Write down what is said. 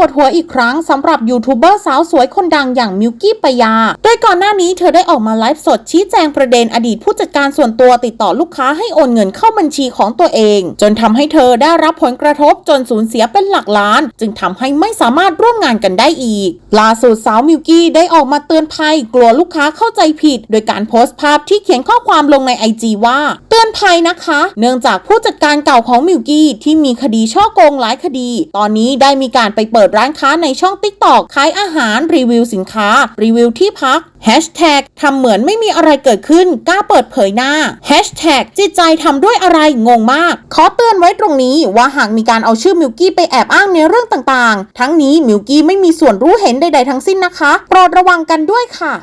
ปวดหัวอีกครั้งสำหรับยูทูบเบอร์สาวสวยคนดังอย่างมิวกี้ปยา โดยก่อนหน้านี้เธอได้ออกมาไลฟ์สดชี้แจงประเด็นอดีตผู้จัดการส่วนตัวติดต่อลูกค้าให้โอนเงินเข้าบัญชีของตัวเอง จนทำให้เธอได้รับผลกระทบจนสูญเสียเป็นหลักล้าน จึงทำให้ไม่สามารถร่วมงานกันได้อีกล่าสุดสาวมิวกี้ได้ออกมาเตือนภัย กลัวลูกค้าเข้าใจผิด โดยการโพสต์ภาพที่เขียนข้อความลงในไอจีว่า ตือนภัยนะคะ เนื่องจากผู้จัดการเก่าของมิวกี้ที่มีคดีช่อโกงหลายคดี ตอนนี้ได้มีการไปเปิดร้านค้าในช่อง t ิ k t o k ขายอาหารรีวิวสินค้า รีวิวที่พัก Hashtag ทำเหมือนไม่มีอะไรเกิดขึ้นกล้าเปิดเผยหน้า Hashtag จิตใจทำด้วยอะไรงงมาก ขอเตือนไว้ตรงนี้ว่าหากมีการเอาชื่อมิวกี้ไปแอบอ้างในเรื่องต่างๆ ทั้งนี้มิวกี้ไม่มีส่วนรู้เห็นใดๆทั้งสิ้นนะคะโปรดระวังกันด้วยค่ะ